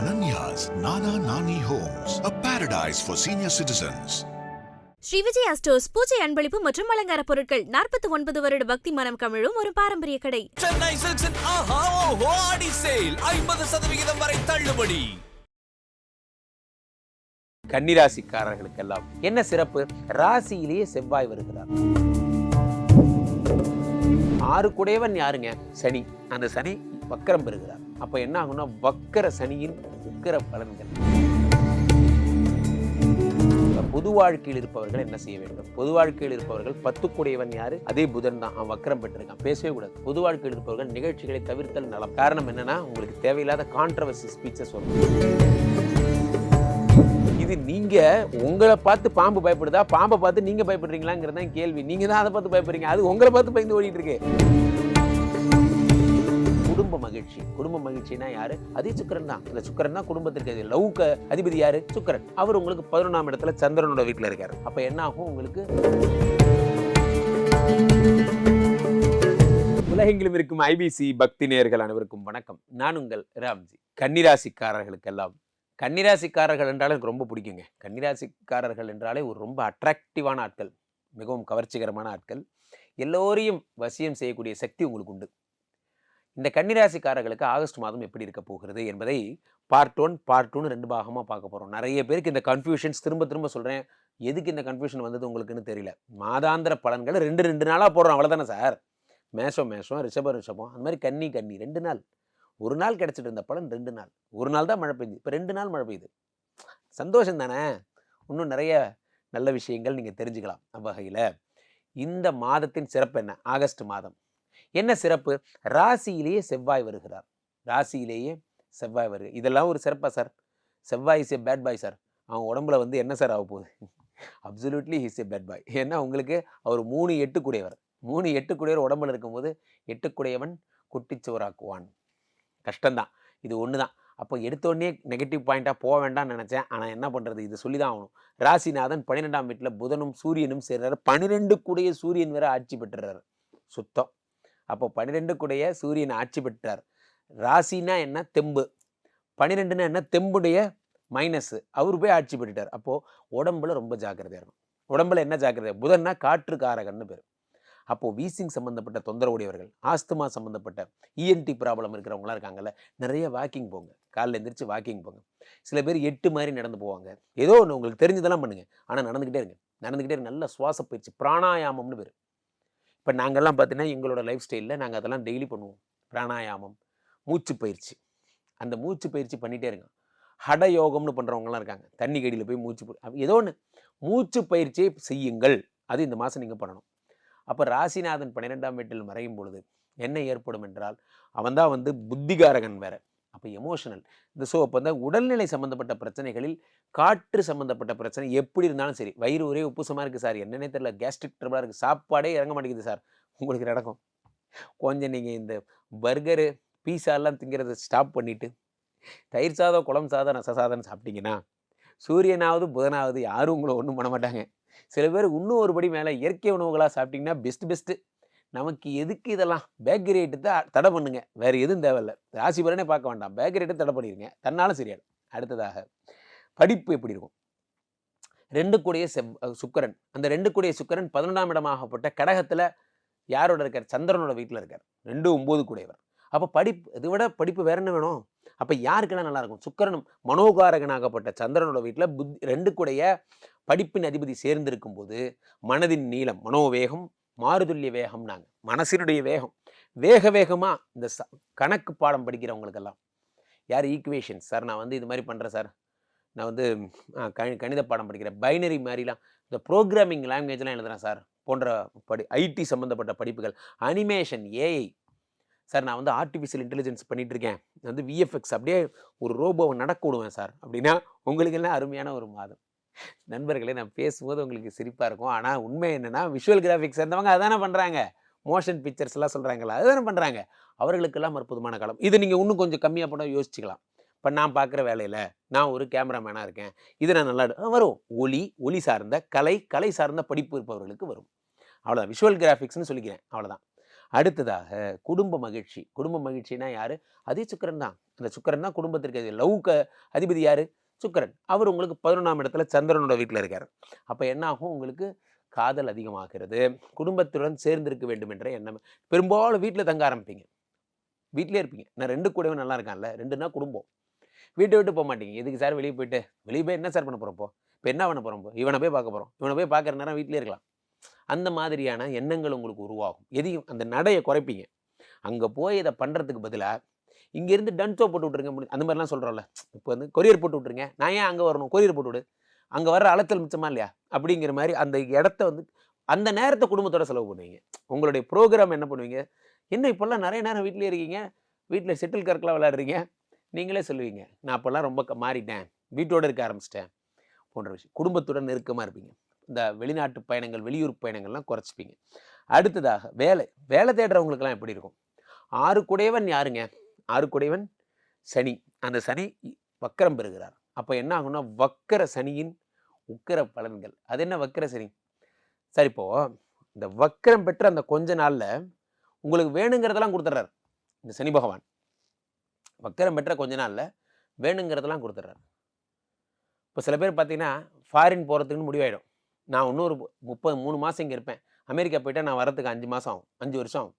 Ananya's Nana Nani Homes, a paradise for senior citizens. Shri Vijaya stores பூஜை அன்பளிப்பு மற்றும் அலங்கார பொருட்கள் நாற்பத்தி ஒன்பது வருட பக்தி மனம் கமிழும் ஒரு பாரம்பரிய கடை. சென்னை சில்க்ஸின் ஆஹா ஓஹோ ஆடி சேல் ஐம்பது சதவிகிதம் வரை தள்ளுபடி. கன்னிராசிக்காரர்களுக்கெல்லாம் என்ன சிறப்பு? ராசியிலேயே செவ்வாய் வருகிறார். ஆறு குடையவன் யாருங்க? சனி. அந்த சனி வக்கரம் பெறுகிறார். அப்ப என்ன ஆகும்னா வக்கர சனியின் உக்கிர பலன்கள். பொது வாழ்க்கையில் இருப்பவர்கள் என்ன செய்ய வேண்டும்? பொது வாழ்க்கையில் இருப்பவர்கள் பத்து யாரு? அதே புதன் தான். அவன் வக்கரம் பெற்றிருக்கான். பேசவே கூடாது. பொது வாழ்க்கையில் இருப்பவர்கள் நிகழ்ச்சிகளை தவிர்த்தல் நலம். காரணம் என்னன்னா உங்களுக்கு தேவையில்லாத கான்ட்ரவர்சி ஸ்பீச்சஸ் வரும் இது நீங்க உங்களை பார்த்து பாம்பு பயப்படுதா? பாம்பை பார்த்து நீங்க பயப்படுறீங்களாங்கிறது தான் கேள்வி. நீங்க தான் அதை பார்த்து பயப்படுறீங்க. அது உங்களை பார்த்து பயந்து ஓடிட்டு இருக்கு. குடும்ப மகிழ்ச்சி. குடும்ப மகிழ்ச்சினா யாரு? அதே சுக்கரன் தான். இந்த சுக்கரன் தான் குடும்பத்திற்கு அது லவ்க்கு அதிபதி யாரு? சுக்கரன். அவர் உங்களுக்கு பதினொன்றாம் இடத்துல சந்திரனோட வீட்டில் இருக்காரு. அப்ப என்ன ஆகும் உங்களுக்கு? உலகெங்கிலும் இருக்கும் ஐபிசி பக்தி நேயர்கள் அனைவருக்கும் வணக்கம். நான் உங்கள் ராம்ஜி. கன்னிராசிக்காரர்களுக்கெல்லாம் கன்னிராசிக்காரர்கள் என்றாலே எனக்கு ரொம்ப பிடிக்குங்க. கன்னிராசிக்காரர்கள் என்றாலே ஒரு ரொம்ப அட்ராக்டிவான ஆட்கள். மிகவும் கவர்ச்சிகரமான ஆட்கள். எல்லோரையும் வசியம் செய்யக்கூடிய சக்தி உங்களுக்கு உண்டு. இந்த கன்னிராசிக்காரர்களுக்கு ஆகஸ்ட் மாதம் எப்படி இருக்க போகிறது என்பதை பார்ட் ஒன் பார்ட் டூன்னு ரெண்டு பாகமாக பார்க்க போகிறோம் நிறைய பேருக்கு இந்த கன்ஃபியூஷன்ஸ் திரும்ப திரும்ப சொல்கிறேன் எதுக்கு இந்த கன்ஃபியூஷன் வந்தது உங்களுக்குன்னு தெரியல. மாதாந்திர பலன்கள் ரெண்டு ரெண்டு நாளாக போடுறோம். அவ்வளோதானே சார்? மேஷம் மேஷம் ரிஷபம் ரிஷபம். அந்த மாதிரி கன்னி கன்னி. ரெண்டு நாள். ஒரு நாள் கிடச்சிட்டு இருந்த பலன் ரெண்டு நாள். ஒரு நாள் தான் மழை பெய்யுது இப்போ ரெண்டு நாள் மழை பெய்யுது. சந்தோஷம் தானே இன்னும் நிறைய நல்ல விஷயங்கள் நீங்கள் தெரிஞ்சுக்கலாம். அவ்வகையில் இந்த மாதத்தின் சிறப்பு என்ன? ஆகஸ்ட் மாதம். என்ன சிறப்பு? ராசியிலேயே செவ்வாய் வருகிறார். ராசியிலேயே செவ்வாய் வருக இதெல்லாம் ஒரு சிறப்பா சார் செவ்வாய் is a bad boy sir அவன் உடம்புல வந்து என்ன சார் ஆக போகுது? Absolutely his a bad boy ஏன்னா உங்களுக்கு அவர் மூணு எட்டுக்குடையவர். மூணு எட்டுக்குடையவர் உடம்புல இருக்கும்போது எட்டுக்குடையவன் குட்டிச்சுவராக்குவான் கஷ்டம்தான். இது ஒன்று தான் அப்போ எடுத்தோடனே நெகட்டிவ் பாயிண்ட்டாக போக வேண்டாம்னு நினச்சேன். ஆனால் என்ன பண்ணுறது இது சொல்லி தான் ஆகணும். ராசிநாதன் பன்னிரெண்டாம் வீட்டில் புதனும் சூரியனும் சேர்றாரு. பன்னிரெண்டு கூடிய சூரியன் வேற ஆட்சி பெற்றுறாரு. சுத்தம். அப்போ பன்னிரெண்டுக்குடைய சூரியன் ஆட்சி பெற்றார். ராசினா என்ன? தெம்பு. பன்னிரெண்டுனா என்ன? தெம்புடைய மைனஸ் அவர் போய் ஆட்சி பெற்றுட்டார். அப்போது உடம்புல ரொம்ப ஜாக்கிரதையாக இருக்கும் உடம்புல என்ன ஜாக்கிரதை? புதன்னா காற்று காரகன்னு பேர் அப்போது வீசிங் சம்மந்தப்பட்ட தொந்தரவுடையவர்கள் ஆஸ்துமா சம்மந்தப்பட்ட இஎன்டி ப்ராப்ளம் இருக்கிறவங்களாம் இருக்காங்கல்ல நிறைய வாக்கிங் போங்க. காலைல எந்திரிச்சு வாக்கிங் போங்க. சில பேர் எட்டு மாதிரி நடந்து போவாங்க. ஏதோ ஒன்று உங்களுக்கு தெரிஞ்சதெல்லாம் பண்ணுங்கள் ஆனால் நடந்துக்கிட்டே இருங்க. நடந்துக்கிட்டே இருங்க நல்ல சுவாச பயிற்சி பிராணாயாமம்னு பேர். இப்போ நாங்கள்லாம் பார்த்தீங்கன்னா எங்களோட லைஃப் ஸ்டைலில் நாங்கள் அதெல்லாம் டெய்லி பண்ணுவோம். பிராணாயாமம் மூச்சு பயிற்சி. அந்த மூச்சு பயிற்சி பண்ணிகிட்டே இருக்கோம். ஹட யோகம்னு பண்ணுறவங்களாம் இருக்காங்க. தண்ணி கடியில் போய் மூச்சு ஏதோ ஒன்று மூச்சு பயிற்சியை செய்யுங்கள். அது இந்த மாதம் நீங்கள் பண்ணணும். அப்போ ராசிநாதன் பன்னிரெண்டாம் வீட்டில் மறையும் பொழுது என்ன ஏற்படும் என்றால் அவன் தான் வந்து புத்திகாரகன் வேற. அப்போ எமோஷனல் இந்த ஸோ அப்போ வந்து உடல்நிலை சம்மந்தப்பட்ட பிரச்சனைகளில் காற்று சம்மந்தப்பட்ட பிரச்சனை எப்படி இருந்தாலும் சரி. வயிறு ஒரே உப்புசமாக இருக்குது சார். என்னன்னே தெரியல. கேஸ்ட்ரிக் ட்ரபிளாக இருக்குது சாப்பாடே இறங்க மாட்டேங்குது சார். உங்களுக்கு நடக்கும்? கொஞ்சம் நீங்கள் இந்த பர்கரு பீஸாலாம் திங்கிறத ஸ்டாப் பண்ணிவிட்டு தயிர் சாதம் குளம் சாதம் ரச சாதம் சாப்பிட்டீங்கன்னா சூரியனாவது புதனாவது யாரும் உங்களை ஒன்றும் பண்ண மாட்டாங்க. சில பேர் இன்னும் ஒருபடி மேலே இயற்கை உணவுகளாக சாப்பிட்டிங்கன்னா பெஸ்ட் பெஸ்ட்டு நமக்கு எதுக்கு இதெல்லாம்? பேக்கரி ஐட்டத்தை தடை பண்ணுங்க. வேறு எதுவும் தேவையில்ல. ராசி பலனே பார்க்க வேண்டாம். பேக்கரி ஐட்டம் தடை பண்ணிடுங்க தன்னாலும் சரியாடும் அடுத்ததாக படிப்பு எப்படி இருக்கும்? ரெண்டு கூடிய செவ் சுக்கரன் சுக்கிரன். அந்த ரெண்டு கூடிய சுக்கரன் பதினொன்றாம் இடமாகப்பட்ட கடகத்தில் யாரோட இருக்கார்? சந்திரனோட வீட்டில் இருக்கார். ரெண்டு ஒம்பது கூடியவர். அப்போ படிப்பு இதை விட படிப்பு வேற என்ன வேணும்? அப்போ யாருக்கெல்லாம் நல்லாயிருக்கும் சுக்கரனும் மனோகாரகனாகப்பட்ட சந்திரனோட வீட்டில் புத்தி ரெண்டு கூடைய படிப்பின் அதிபதி சேர்ந்திருக்கும் போது மனதின் நீளம் மனோவேகம் மாறுதுல்ய வேகம்னாங்க. மனசினுடைய வேகம். வேக வேகமாக இந்த ச கணக்கு பாடம் படிக்கிறவங்களுக்கெல்லாம். யார்? ஈக்குவேஷன் சார் நான் வந்து இது மாதிரி பண்ணுறேன் சார் நான் வந்து கணி கணித பாடம் படிக்கிறேன். பைனரி மாதிரிலாம் இந்த ப்ரோக்ராமிங் லாங்குவேஜ்லாம் எழுதுறேன் சார் போன்ற படி ஐடி சம்மந்தப்பட்ட படிப்புகள். அனிமேஷன் ஏஐ சார் நான் வந்து ஆர்டிஃபிஷியல் இன்டெலிஜென்ஸ் பண்ணிகிட்ருக்கேன் இருக்கேன் வந்து விஎஃப்எக்ஸ் அப்படியே ஒரு ரோபோவை நடக்க விடுவேன் சார் அப்படின்னா உங்களுக்கு எல்லாம் அருமையான ஒரு மாதம். நண்பர்களே நான் பேசும்போது உங்களுக்கு சிரிப்பாக இருக்கும். ஆனால் உண்மை என்னென்னா விஷுவல் கிராஃபிக்ஸ் சேர்ந்தவங்க அதானே பண்ணுறாங்க மோஷன் பிக்சர்ஸ் எல்லாம் சொல்கிறாங்களா அதுதானே பண்ணுறாங்க அவர்களுக்கெல்லாம் அற்புதமான காலம். இது நீங்கள் இன்னும் கொஞ்சம் கம்மியாக பண்ண யோசிச்சுக்கலாம். இப்போ நான் பார்க்குற வேலையில் நான் ஒரு கேமராமேனாக இருக்கேன். இது நான் நல்லா வரும். ஒளி ஒளி சார்ந்த கலை கலை சார்ந்த படிப்பு இருப்பவர்களுக்கு வரும். அவ்வளோதான் விஷுவல் கிராஃபிக்ஸ்னு சொல்லிக்கிறேன். அவ்வளோதான் அடுத்ததாக குடும்ப மகிழ்ச்சி. குடும்ப மகிழ்ச்சினா யார்? அதே சுக்கிரன் தான். அந்த சுக்கிரன் தான் குடும்பத்திற்கு அதிபதி. லவ்வுக்கு அதிபதி யார்? சுக்கிரன். அவர் உங்களுக்கு பதினொன்றாம் இடத்துல சந்திரனோட வீட்டில் இருக்கார். அப்போ என்ன ஆகும்? உங்களுக்கு காதல் அதிகமாகிறது. குடும்பத்துடன் சேர்ந்திருக்க வேண்டும் என்ற எண்ணம். பெரும்பாலும் வீட்டில் தங்க ஆரம்பிப்பீங்க. வீட்டிலே இருப்பீங்க. நான் ரெண்டு கூடவே நல்லா இருக்கான்ல. ரெண்டுனா குடும்பம். வீட்டை விட்டு போக மாட்டீங்க. எதுக்கு சார் வெளியே போயிட்டு? வெளியே போய் என்ன சார் பண்ண போகிறோம் இப்போ? என்ன பண்ண போகிறோம் இவனை போய் பார்க்க போகிறோம் இவனை போய் பார்க்குற நேரம் வீட்டிலே இருக்கலாம். அந்த மாதிரியான எண்ணங்கள் உங்களுக்கு உருவாகும். எதையும் அந்த நடையை குறைப்பீங்க. அங்கே போய் இதை பண்ணுறதுக்கு பதிலாக இங்கேருந்து டன்ஸோ போட்டு விட்ருங்க அந்த மாதிரிலாம் சொல்கிறோம்ல இப்போ வந்து கொரியர் போட்டு விட்ருங்க நான் ஏன் அங்கே வரணும்? கொரியர் போட்டு விடு. அங்கே வர்ற அலைச்சல் மிச்சமா இல்லையா? அப்படிங்கிற மாதிரி அந்த இடத்த வந்து அந்த நேரத்தை குடும்பத்தோட செலவு பண்ணுவீங்க. உங்களுடைய ப்ரோக்ராம் என்ன பண்ணுவீங்க? என்ன இப்போல்லாம் நிறைய நேரம் வீட்டிலே இருக்கீங்க. வீட்டில் செட்டில் கற்கலாம் விளையாடுறீங்க. நீங்களே சொல்லுவீங்க நான் அப்போல்லாம் ரொம்ப மாறிட்டேன் வீட்டோடு இருக்க ஆரம்பிச்சிட்டேன் போன்ற விஷயம். குடும்பத்துடன் நெருக்கமாக இருப்பீங்க. இந்த வெளிநாட்டு பயணங்கள் வெளியூர் பயணங்கள்லாம் குறைச்சிப்பீங்க. அடுத்ததாக வேலை. வேலை தேடுறவங்களுக்கெல்லாம் எப்படி இருக்கும்? ஆறு குடையவன் யாருங்க? ஆறு குடையவன் சனி. அந்த சனி வக்கரம் பெறுகிறார். அப்போ என்ன ஆகும்னா வக்கர சனியின் உக்கிர பலன்கள். அது என்ன வக்கர சனி? சரி இப்போ இந்த வக்கரம் பெற்ற அந்த கொஞ்ச நாளில் உங்களுக்கு வேணுங்கிறதெல்லாம் கொடுத்துட்றாரு. இந்த சனி பகவான். வக்கரம் பெற்ற கொஞ்ச நாளில் வேணுங்கிறதெல்லாம் கொடுத்துட்றாரு. இப்போ சில பேர் பார்த்தீங்கன்னா ஃபாரின் போகிறதுக்குன்னு முடிவாயிடும். நான் இன்னொரு முப்பது மூணு மாதம் இங்கே இருப்பேன். அமெரிக்கா போயிட்டால் நான் வரத்துக்கு அஞ்சு மாதம் ஆகும். அஞ்சு வருஷம் ஆகும்.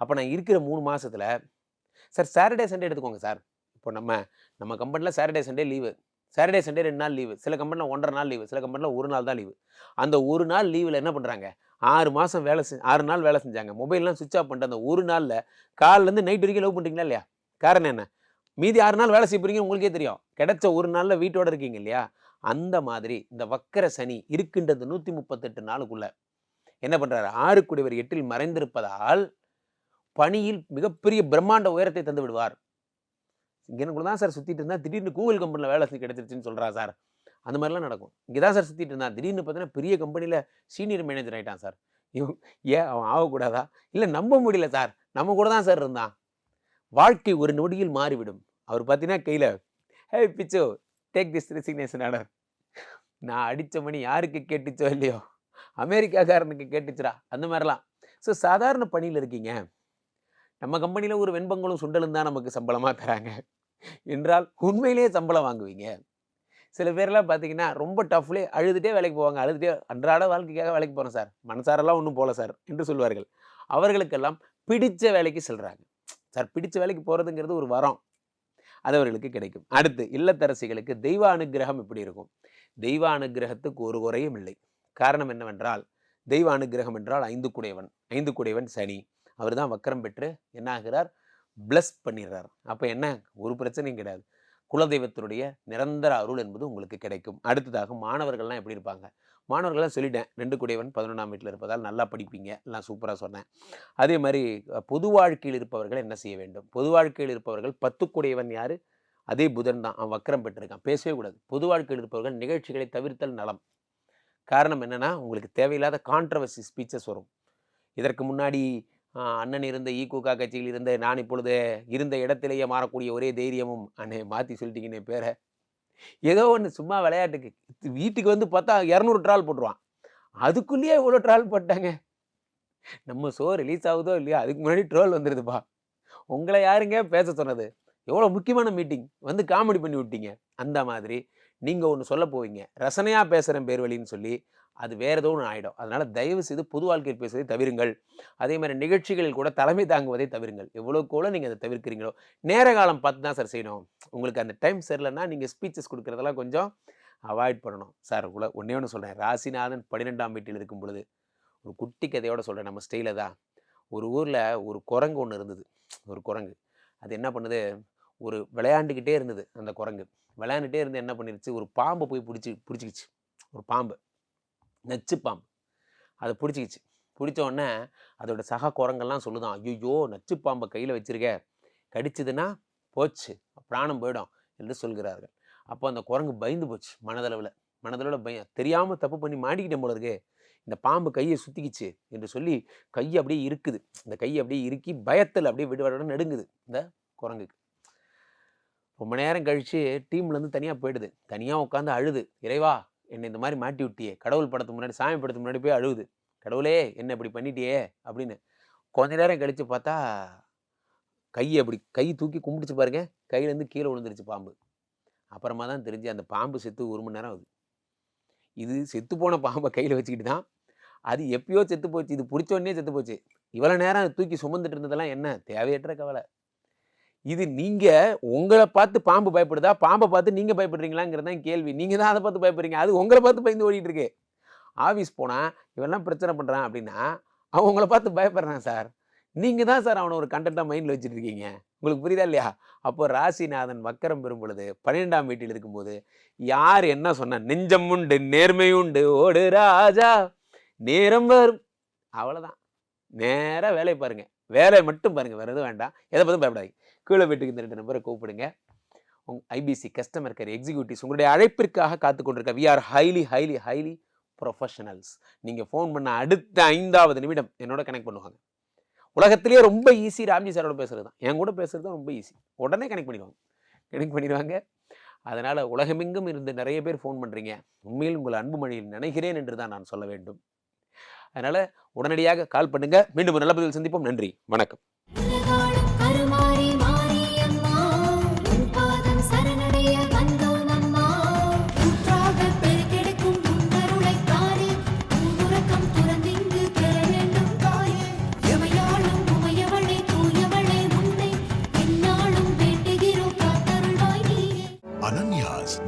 அப்போ நான் இருக்கிற மூணு மாதத்தில் சார் சாட்டர்டே சண்டே எடுத்துக்கோங்க சார் இப்போ நம்ம நம்ம கம்பெனியில் Saturday Sunday leave Saturday Sunday ரெண்டு நாள் லீவு சில கம்பெனியில் ஒன்றரை நாள் லீவு சில கம்பெனியில் ஒரு நாள் தான் லீவு அந்த ஒரு நாள் லீவில் என்ன பண்ணுறாங்க ஆறு மாதம் வேலை செஞ்சு ஆறு நாள் வேலை செஞ்சாங்க. மொபைல்லாம் சுவிச் ஆஃப் பண்ணிட்டு அந்த ஒரு நாளில் காலிலேருந்து நைட் வரைக்கும் லவ் பண்ணுறீங்களா இல்லையா? காரணம் என்ன? மீதி ஆறு நாள் வேலை செய்ய போகிறீங்க உங்களுக்கே தெரியும். கிடைச்ச ஒரு நாளில் வீட்டோட இருக்கீங்க இல்லையா? அந்த மாதிரி இந்த வக்கர சனி இருக்கின்றது நூற்றி முப்பத்தெட்டு நாளுக்குள்ள. என்ன பண்ணுறாரு ஆறுக்குடிவர் எட்டில் மறைந்திருப்பதால் பணியில் மிகப்பெரிய பிரம்மாண்ட உயரத்தை தந்து விடுவார். இங்கனக்குள்ள தான் சார் சுற்றிட்டு இருந்தால் திடீர்னு கூகுள் கம்பெனியில் வேலை செய்ய கிடைச்சிருச்சுன்னு சொல்கிறா சார். அந்த மாதிரிலாம் நடக்கும். இங்கே தான் சார் சுற்றிட்டு இருந்தான். திடீர்னு பார்த்தீங்கன்னா பெரிய கம்பெனியில் சீனியர் மேனேஜர் ஆகிட்டான் சார். இவன் ஏன் அவன் ஆகக்கூடாதா? இல்லை நம்ப முடியல சார். நம்ம கூட தான் சார் இருந்தான். வாழ்க்கை ஒரு நொடியில் மாறிவிடும். அவர் பார்த்தீங்கன்னா கையில் ஹே பிச்சோ டேக் திஸ் ரெசிக்னேஷன் ஆர்டர் நான் அடித்த மணி யாருக்கு கேட்டுச்சோ இல்லையோ? அமெரிக்காக்காரனுக்கு கேட்டுச்சுரா அந்த மாதிரிலாம். ஸோ சாதாரண பணியில் இருக்கீங்க. நம்ம கம்பெனியில் ஒரு வெண்பங்களும் சுண்டலும் தான் நமக்கு சம்பளமாக தராங்க. என்றால் உண்மையிலேயே சம்பளம் வாங்குவீங்க. சில பேர்லாம் பார்த்தீங்கன்னா ரொம்ப டஃப்லே அழுதுகிட்டே வேலைக்கு போவாங்க. அழுதுகிட்டே அன்றாட வாழ்க்கைக்காக வேலைக்கு போகிறோம் சார். மனசாரெல்லாம் ஒன்றும் போகல சார் என்று சொல்வார்கள். அவர்களுக்கெல்லாம் பிடித்த வேலைக்கு செல்கிறாங்க சார் பிடிச்ச வேலைக்கு போகிறதுங்கிறது ஒரு வரம் அது அவர்களுக்கு கிடைக்கும். அடுத்து இல்லத்தரசிகளுக்கு தெய்வ அனுக்கிரகம் இப்படி இருக்கும்? தெய்வ அனுக்கிரகத்துக்கு ஒரு குறையும் இல்லை. காரணம் என்னவென்றால் தெய்வ அனுக்கிரகம் என்றால் ஐந்து குடையவன் ஐந்து குடையவன் சனி. அவர் தான் வக்கரம் பெற்று என்ன ஆகிறார்? பிளஸ் பண்ணிடுறார். அப்போ என்ன? ஒரு பிரச்சனையும் கிடையாது. குலதெய்வத்தினுடைய நிரந்தர அருள் என்பது உங்களுக்கு கிடைக்கும். அடுத்ததாக மாணவர்கள்லாம் எப்படி இருப்பாங்க? மாணவர்கள்லாம் சொல்லிட்டேன் ரெண்டு குடையவன் பதினொன்றாம் வீட்டில் இருப்பதால் நல்லா படிப்பீங்க எல்லாம் சூப்பராக சொன்னேன். அதே மாதிரி பொது வாழ்க்கையில் இருப்பவர்கள் என்ன செய்ய வேண்டும்? பொது வாழ்க்கையில் இருப்பவர்கள் பத்து குடையவன் யார்? அதே புதன் தான். அவன் வக்கரம் பெற்றிருக்கான். பேசவே கூடாது. பொது வாழ்க்கையில் இருப்பவர்கள் நிகழ்ச்சிகளை தவிர்த்தல் நலம். காரணம் என்னன்னா உங்களுக்கு தேவையில்லாத கான்ட்ரவர்சி ஸ்பீச்சஸ் வரும். இதற்கு முன்னாடி அண்ணன் இருந்த ஈகோகா கட்சியில் இருந்த நான் இப்பொழுது இருந்த இடத்திலேயே மாறக்கூடிய ஒரே தைரியமும் அண்ணே மாற்றி சொல்லிட்டீங்கன்னே பேரை. ஏதோ ஒன்று சும்மா விளையாட்டுக்கு. வீட்டுக்கு வந்து பார்த்தா இரநூறு ட்ரால் போட்டுருவான். அதுக்குள்ளேயே இவ்வளோ ட்ரால் போட்டாங்க. நம்ம ஷோ ரிலீஸ் ஆகுதோ இல்லையா அதுக்கு முன்னாடி ட்ரோல் வந்துடுதுப்பா உங்களை யாருங்க பேச சொன்னது? எவ்வளோ முக்கியமான மீட்டிங் வந்து காமெடி பண்ணி விட்டீங்க. அந்த மாதிரி நீங்கள் ஒன்று சொல்ல போவீங்க. ரசனையாக பேசுகிறேன் பேர் வழின்னு சொல்லி அது வேறு ஏதோ ஒன்று ஆகிடும் அதனால் தயவு செய்து பொது வாழ்க்கையில் பேசுவதை தவிருங்கள். அதே மாதிரி நிகழ்ச்சிகளில் கூட தலைமை தாங்குவதை தவிருங்கள். எவ்வளோக்கு எவ்வளோ நீங்கள் அதை தவிர்க்கிறீங்களோ. நேர காலம் பார்த்து தான் சார் செய்யணும். உங்களுக்கு அந்த டைம் சரியில்லைன்னா நீங்கள் ஸ்பீச்சஸ் கொடுக்குறதெல்லாம் கொஞ்சம் அவாய்ட் பண்ணணும். சார் உள்ள ஒன்றே ஒன்று சொல்கிறேன் ராசிநாதன் பன்னிரெண்டாம் வீட்டில் இருக்கும் பொழுது ஒரு குட்டி கதையோடு சொல்கிறேன் நம்ம ஸ்டைலில் தான். ஒரு ஊரில் ஒரு குரங்கு ஒன்று இருந்தது. ஒரு குரங்கு. அது என்ன பண்ணுது? ஒரு விளையாண்டுக்கிட்டே இருந்தது அந்த குரங்கு. விளையாண்டுட்டே இருந்து என்ன பண்ணிருச்சு? ஒரு பாம்பை போய் பிடிச்சி பிடிச்சிக்கிச்சு. ஒரு பாம்பு. நச்சு பாம்பு அதை பிடிச்சிக்கிச்சு. பிடிச்ச உடனே அதோட சக குரங்கெல்லாம் சொல்லுதான் ஐயோ நச்சு பாம்பை கையில் வச்சுருக்க. கடிச்சதுன்னா போச்சு. பிராணம் போயிடும். என்று சொல்கிறார்கள். அப்போ அந்த குரங்கு பயந்து போச்சு மனதளவில். மனதளவில் பயம் தெரியாமல் தப்பு பண்ணி மாட்டிக்கிட்டேன் போல இருக்கே. இந்த பாம்பு கையை சுற்றிக்கிச்சு என்று சொல்லி கை அப்படியே இருக்குது. இந்த கையை அப்படியே இறுக்கி பயத்தில் அப்படியே விடுவாடு நடுங்குது இந்த குரங்குக்கு. ரொம்ப நேரம் கழிச்சு டீம்லேருந்து தனியாக போயிடுது. தனியாக உட்காந்து அழுது. இறைவா என்னை இந்த மாதிரி மாட்டி விட்டியே. கடவுள் படத்துக்கு முன்னாடி சாமி படத்துக்கு முன்னாடி போய் அழுகுது கடவுளே என்ன இப்படி பண்ணிட்டியே? அப்படின்னு. கொஞ்ச நேரம் கழித்து பார்த்தா கையை அப்படி கை தூக்கி கும்பிடுச்சு பாருங்க. கையிலேருந்து கீழே விழுந்துருச்சு பாம்பு. அப்புறமா தான் தெரிஞ்சு அந்த பாம்பு செத்து ஒரு மணி நேரம் ஆகுது. இது செத்து போன பாம்பை கையில் வச்சுக்கிட்டு தான் அது எப்பயோ செத்து போச்சு. இது பிடிச்ச உடனே செத்து போச்சு. இவ்வளோ நேரம் தூக்கி சுமந்துட்டு இருந்ததெல்லாம் என்ன? தேவையற்ற கவலை. இது நீங்கள் உங்களை பார்த்து பாம்பு பயப்படுதா? பாம்பை பார்த்து நீங்கள் பயப்படுறீங்களாங்கிறது தான் கேள்வி. நீங்கள் தான் அதை பார்த்து பயப்படுறீங்க. அது உங்களை பார்த்து பயந்து ஓடிட்டு இருக்கு ஆஃபீஸ் போனால் இவெல்லாம் பிரச்சனை பண்ணுறான் அப்படின்னா அவன் உங்களை பார்த்து பயப்படுறான் சார். நீங்கள் தான் சார் அவனை ஒரு கண்டென்ட்டாக மைண்டில் வச்சுட்டு இருக்கீங்க உங்களுக்கு புரியுதா இல்லையா? அப்போ ராசிநாதன் வக்கரம் பெறும் பொழுது பன்னிரெண்டாம் வீட்டில் இருக்கும்போது யார் என்ன சொன்ன நெஞ்சம் உண்டு நேர்மையுண்டு ஓடு ராஜா நேரம் வரும். அவ்வளோதான் நேராக வேலையை பாருங்கள் வேலையை மட்டும் பாருங்க. வேறு எதுவும் வேண்டாம். எதை பற்றியும் பயப்படாது கீழே வீட்டுக்கு இந்த ரெண்டு நம்பரை கூப்பிடுங்க உங் ஐபிசி கஸ்டமர் கேர் எக்ஸிக்யூட்டிவ்ஸ் உங்களுடைய அழைப்பிற்காக காத்து கொண்டிருக்க we are highly highly highly professionals நீங்கள் ஃபோன் பண்ண அடுத்த ஐந்தாவது நிமிடம் என்னோட கனெக்ட் பண்ணுவாங்க. உலகத்திலேயே ரொம்ப ஈஸி ராம்ஜி சாரோட பேசுறது தான். என் கூட பேசுறது தான் ரொம்ப ஈஸி உடனே கனெக்ட் பண்ணிடுவாங்க. கனெக்ட் பண்ணிடுவாங்க. அதனால் உலகமெங்கும் இருந்து நிறைய பேர் ஃபோன் பண்ணுறீங்க உண்மையில் உங்கள் அன்பு மொழியில் நினைக்கிறேன் என்று தான் நான் சொல்ல வேண்டும். அதனால் உடனடியாக கால் பண்ணுங்கள் மீண்டும் நல்ல பதில் சந்திப்போம். நன்றி. வணக்கம்.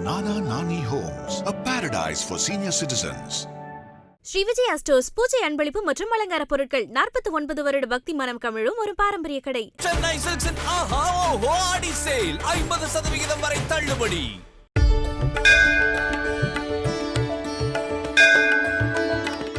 Nana Nani Homes, a paradise for senior citizens. Shri Vijaya stores பூஜை அன்பளிப்பு மற்றும் அலங்கார பொருட்கள் நாற்பத்தி ஒன்பது வருட பக்தி மனம் கமிழும் ஒரு பாரம்பரிய கடை சென்னை சில்க்ஸின் ஆஹா ஓஹோ ஆடி சேல் ஐம்பது சதவிகிதம் வரை தள்ளுபடி